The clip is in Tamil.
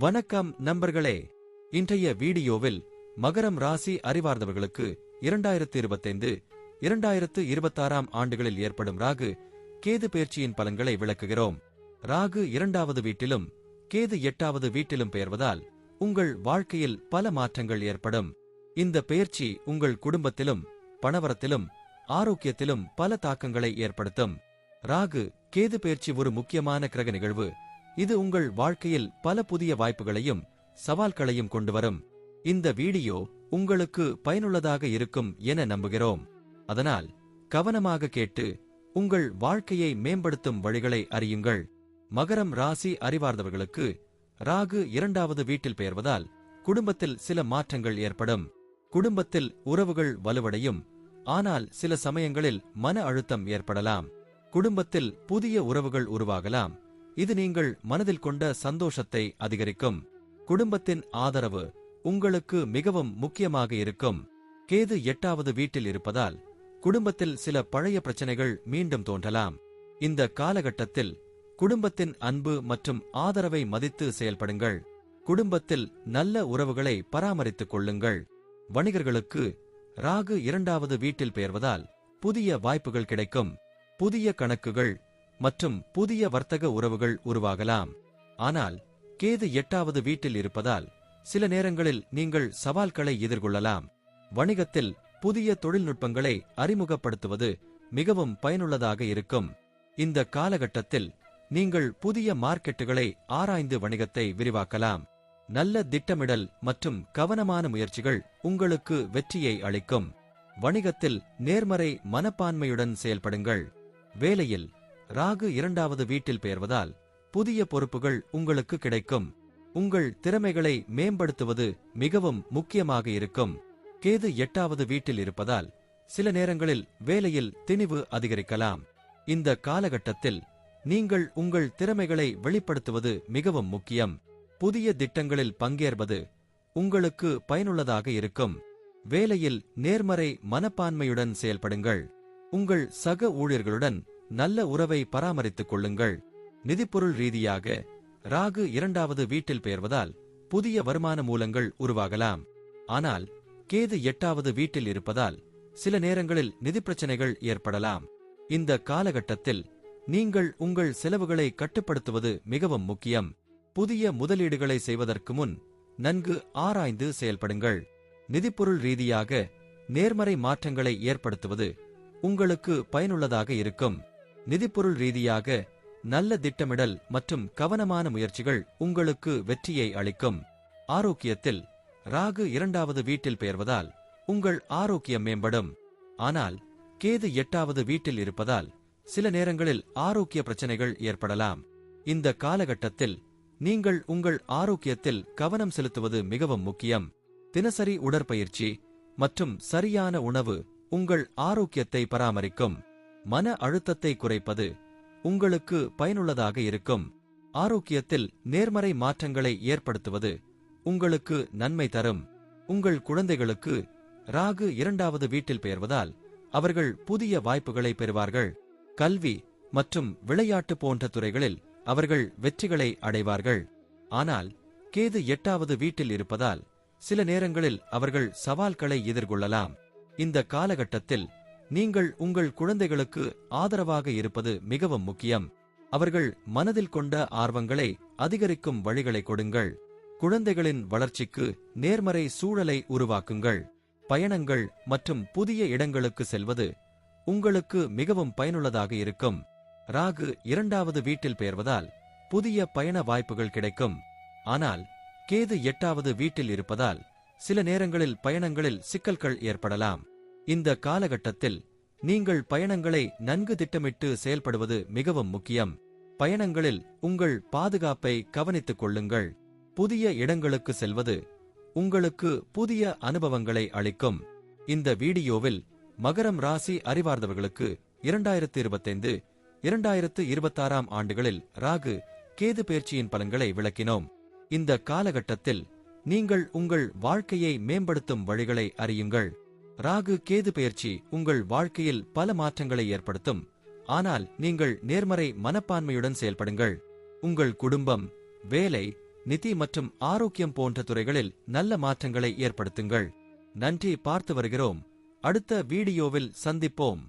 வணக்கம் நண்பர்களே. இன்றைய வீடியோவில் மகரம் ராசி அறிவார்ந்தவர்களுக்கு இரண்டாயிரத்து இருபத்தைந்து இரண்டாயிரத்து இருபத்தாறாம் ஆண்டுகளில் ஏற்படும் ராகு கேது பயிற்சியின் பலன்களை விளக்குகிறோம். ராகு இரண்டாவது வீட்டிலும் கேது எட்டாவது வீட்டிலும் பெயர்வதால் உங்கள் வாழ்க்கையில் பல மாற்றங்கள் ஏற்படும். இந்த பெயர்ச்சி உங்கள் குடும்பத்திலும் பணவரத்திலும் ஆரோக்கியத்திலும் பல தாக்கங்களை ஏற்படுத்தும். ராகு கேது பயிற்சி ஒரு முக்கியமான கிரக நிகழ்வு. இது உங்கள் வாழ்க்கையில் பல புதிய வாய்ப்புகளையும் சவால்களையும் கொண்டு வரும் இந்த வீடியோ உங்களுக்கு பயனுள்ளதாக இருக்கும் என நம்புகிறோம். அதனால் கவனமாக கேட்டு உங்கள் வாழ்க்கையை மேம்படுத்தும் வழிகளை அறியுங்கள். மகரம் ராசி அறிவார்ந்தவர்களுக்கு ராகு இரண்டாவது வீட்டில் பெயர்வதால் குடும்பத்தில் சில மாற்றங்கள் ஏற்படும். குடும்பத்தில் உறவுகள் வலுவடையும். ஆனால் சில சமயங்களில் மன அழுத்தம் ஏற்படலாம். குடும்பத்தில் புதிய உறவுகள் உருவாகலாம். இது நீங்கள் மனதில் கொண்ட சந்தோஷத்தை அதிகரிக்கும். குடும்பத்தின் ஆதரவு உங்களுக்கு மிகவும் முக்கியமாக இருக்கும். கேது எட்டாவது வீட்டில் இருப்பதால் குடும்பத்தில் சில பழைய பிரச்சனைகள் மீண்டும் தோன்றலாம். இந்த காலகட்டத்தில் குடும்பத்தின் அன்பு மற்றும் ஆதரவை மதித்து செயல்படுங்கள். குடும்பத்தில் நல்ல உறவுகளை பராமரித்துக் கொள்ளுங்கள். வணிகர்களுக்கு ராகு இரண்டாவது வீட்டில் பெயர்வதால் புதிய வாய்ப்புகள் கிடைக்கும். புதிய கணக்குகள் மற்றும் புதிய வர்த்தக உறவுகள் உருவாகலாம். ஆனால் கேது எட்டாவது வீட்டில் இருப்பதால் சில நேரங்களில் நீங்கள் சவால்களை எதிர்கொள்ளலாம். வணிகத்தில் புதிய தொழில்நுட்பங்களை அறிமுகப்படுத்துவது மிகவும் பயனுள்ளதாக இருக்கும். இந்த காலகட்டத்தில் நீங்கள் புதிய மார்க்கெட்டுகளை ஆராய்ந்து வணிகத்தை விரிவாக்கலாம். நல்ல திட்டமிடல் மற்றும் கவனமான முயற்சிகள் உங்களுக்கு வெற்றியை அளிக்கும். வணிகத்தில் நேர்மறை மனப்பான்மையுடன் செயல்படுங்கள். வேலையில் ராகு இரண்டாவது வீட்டில் பெயர்வதால் புதிய பொறுப்புகள் உங்களுக்கு கிடைக்கும். உங்கள் திறமைகளை மேம்படுத்துவது மிகவும் முக்கியமாக இருக்கும். கேது எட்டாவது வீட்டில் இருப்பதால் சில நேரங்களில் வேலையில் திணிவு அதிகரிக்கலாம். இந்த காலகட்டத்தில் நீங்கள் உங்கள் திறமைகளை வெளிப்படுத்துவது மிகவும் முக்கியம். புதிய திட்டங்களில் பங்கேற்பது உங்களுக்கு பயனுள்ளதாக இருக்கும். வேலையில் நேர்மறை மனப்பான்மையுடன் செயல்படுங்கள். உங்கள் சக ஊழியர்களுடன் நல்ல உறவை பராமரித்துக் கொள்ளுங்கள். நிதிப்பொருள் ரீதியாக ராகு இரண்டாவது வீட்டில் பெயர்வதால் புதிய வருமான மூலங்கள் உருவாகலாம். ஆனால் கேது எட்டாவது வீட்டில் இருப்பதால் சில நேரங்களில் நிதி பிரச்சனைகள் ஏற்படலாம். இந்த காலகட்டத்தில் நீங்கள் உங்கள் செலவுகளை கட்டுப்படுத்துவது மிகவும் முக்கியம். புதிய முதலீடுகளை செய்வதற்கு முன் நன்கு ஆராய்ந்து செயல்படுங்கள். நிதிப்பொருள் ரீதியாக நேர்மறை மாற்றங்களை ஏற்படுத்துவது உங்களுக்கு பயனுள்ளதாக இருக்கும். நிதிப்பொருள் ரீதியாக நல்ல திட்டமிடல் மற்றும் கவனமான முயற்சிகள் உங்களுக்கு வெற்றியை அளிக்கும். ஆரோக்கியத்தில் ராகு இரண்டாவது வீட்டில் பெயர்வதால் உங்கள் ஆரோக்கியம் மேம்படும். ஆனால் கேது எட்டாவது வீட்டில் இருப்பதால் சில நேரங்களில் ஆரோக்கிய பிரச்சனைகள் ஏற்படலாம். இந்த காலகட்டத்தில் நீங்கள் உங்கள் ஆரோக்கியத்தில் கவனம் செலுத்துவது மிகவும் முக்கியம். தினசரி உடற்பயிற்சி மற்றும் சரியான உணவு உங்கள் ஆரோக்கியத்தை பராமரிக்கும். மன அழுத்தத்தை குறைப்பது உங்களுக்கு பயனுள்ளதாக இருக்கும். ஆரோக்கியத்தில் நேர்மறை மாற்றங்களை ஏற்படுத்துவது உங்களுக்கு நன்மை தரும். உங்கள் குழந்தைகளுக்கு ராகு இரண்டாவது வீட்டில் பெயர்வதால் அவர்கள் புதிய வாய்ப்புகளை பெறுவார்கள். கல்வி மற்றும் விளையாட்டு போன்ற துறைகளில் அவர்கள் வெற்றிகளை அடைவார்கள். ஆனால் கேது எட்டாவது வீட்டில் இருப்பதால் சில நேரங்களில் அவர்கள் சவால்களை எதிர்கொள்ளலாம். இந்த காலகட்டத்தில் நீங்கள் உங்கள் குழந்தைகளுக்கு ஆதரவாக இருப்பது மிகவும் முக்கியம். அவர்கள் மனதில் கொண்ட ஆர்வங்களை அதிகரிக்கும் வழிகளை கொடுங்கள். குழந்தைகளின் வளர்ச்சிக்கு நேர்மறை சூழலை உருவாக்குங்கள். பயணங்கள் மற்றும் புதிய இடங்களுக்கு செல்வது உங்களுக்கு மிகவும் பயனுள்ளதாக இருக்கும். ராகு இரண்டாவது வீட்டில் பெயர்வதால் புதிய பயண வாய்ப்புகள் கிடைக்கும். ஆனால் கேது எட்டாவது வீட்டில் இருப்பதால் சில நேரங்களில் பயணங்களில் சிக்கல்கள் ஏற்படலாம். இந்த காலகட்டத்தில் நீங்கள் பயணங்களை நன்கு திட்டமிட்டு செயல்படுவது மிகவும் முக்கியம். பயணங்களில் உங்கள் பாதுகாப்பை கவனித்துக் கொள்ளுங்கள். புதிய இடங்களுக்கு செல்வது உங்களுக்கு புதிய அனுபவங்களை அளிக்கும். இந்த வீடியோவில் மகரம் ராசி அறிவார்ந்தவர்களுக்கு இரண்டாயிரத்து இருபத்தைந்து இரண்டாயிரத்து இருபத்தாறாம் ஆண்டுகளில் ராகு கேது பயிற்சியின் பலன்களை விளக்கினோம். இந்த காலகட்டத்தில் நீங்கள் உங்கள் வாழ்க்கையை மேம்படுத்தும் வழிகளை அறியுங்கள். ராகு கேது பெயர்ச்சி உங்கள் வாழ்க்கையில் பல மாற்றங்களை ஏற்படுத்தும். ஆனால் நீங்கள் நேர்மறை மனப்பான்மையுடன் செயல்படுங்கள். உங்கள் குடும்பம் வேலை நிதி மற்றும் ஆரோக்கியம் போன்ற துறைகளில் நல்ல மாற்றங்களை ஏற்படுத்துங்கள். நன்றி பார்த்து வருகிறோம். அடுத்த வீடியோவில் சந்திப்போம்.